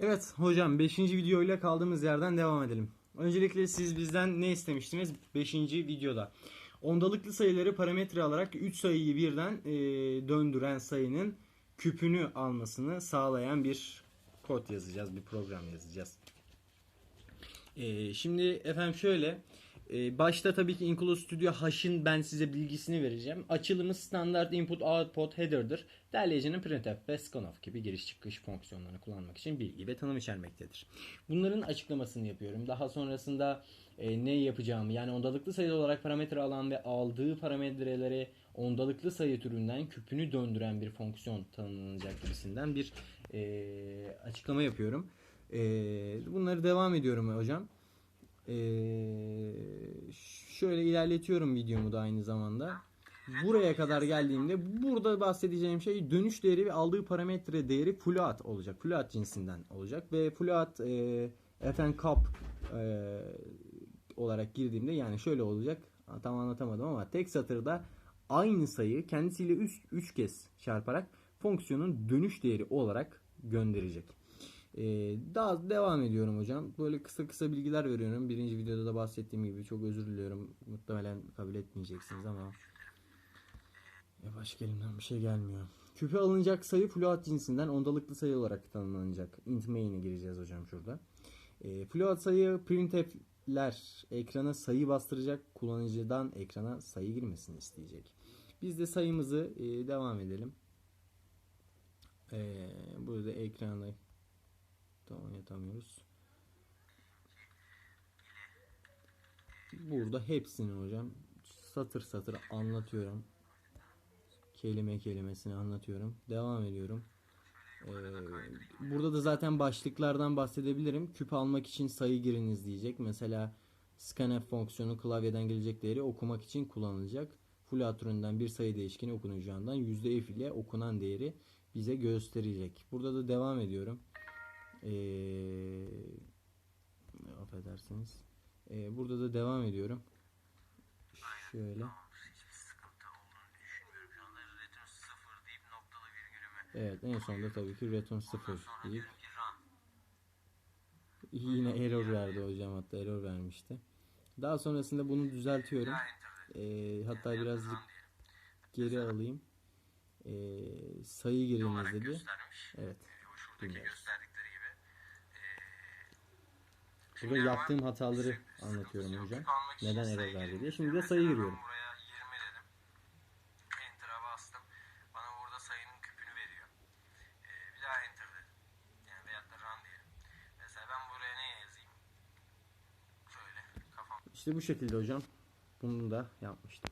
Evet hocam 5. videoyla kaldığımız yerden devam edelim. Öncelikle siz bizden ne istemiştiniz 5. videoda? Ondalıklı sayıları parametre alarak 3 sayıyı birden e, döndüren sayının küpünü almasını sağlayan bir kod yazacağız, bir program yazacağız. E, şimdi efendim şöyle e, başta tabii ki Include Studio Hash'ın ben size bilgisini vereceğim. Açılımı standart input output header'dır. Derleyicinin printf ve scanf gibi giriş çıkış fonksiyonlarını kullanmak için bilgi ve tanım içermektedir. Bunların açıklamasını yapıyorum. Daha sonrasında e, ne yapacağımı yani ondalıklı sayı olarak parametre alan ve aldığı parametreleri ondalıklı sayı türünden küpünü döndüren bir fonksiyon tanımlanacak gibisinden bir e, açıklama yapıyorum. E, bunları devam ediyorum hocam. Ee, şöyle ilerletiyorum videomu da aynı zamanda. Buraya kadar geldiğimde burada bahsedeceğim şey dönüş değeri ve aldığı parametre değeri float olacak. Float cinsinden olacak ve float e, efendim kap e, olarak girdiğimde yani şöyle olacak. Tam anlatamadım ama tek satırda aynı sayı kendisiyle 3 kez çarparak fonksiyonun dönüş değeri olarak gönderecek. Ee, daha devam ediyorum hocam. Böyle kısa kısa bilgiler veriyorum. Birinci videoda da bahsettiğim gibi çok özür diliyorum. Muhtemelen kabul etmeyeceksiniz ama ya başka elimden bir şey gelmiyor. Küpe alınacak sayı float cinsinden ondalıklı sayı olarak tanımlanacak. int main'e gireceğiz hocam şurada. E, float sayı printf'ler ekrana sayı bastıracak. Kullanıcıdan ekrana sayı girmesini isteyecek. Biz de sayımızı e, devam edelim. E, burada ekranda Tamam yatamıyoruz. Burada hepsini hocam satır satır anlatıyorum. Kelime kelimesini anlatıyorum. Devam ediyorum. Ee, burada da zaten başlıklardan bahsedebilirim. Küp almak için sayı giriniz diyecek. Mesela scanf fonksiyonu klavyeden gelecek değeri okumak için kullanılacak. Türünden bir sayı değişkeni okunacağından %f ile okunan değeri bize gösterecek. Burada da devam ediyorum. Ee, affedersiniz. Ee, burada da devam ediyorum. Şöyle. Hiçbir sıkıntı olduğunu düşünmüyorum. Şu anda return 0 deyip noktalı virgülümü. Evet en sonunda tabii ki return 0 Sonra deyip yine error verdi hocam hatta error vermişti. Daha sonrasında bunu düzeltiyorum. Ee, hatta birazcık geri alayım. Ee, sayı giriniz dedi. Evet. Dinliyoruz. Burada yaptığım hataları anlatıyorum hocam. Neden error verdi diye. Şimdi de sayı giriyorum. Buraya 20 dedim. Enter'a bastım. Bana burada sayının küpünü veriyor. Bir daha enter dedim. Yani veyahut da run diyelim. Mesela ben buraya ne yazayım? Şöyle kafam. İşte bu şekilde hocam. Bunu da yapmıştım.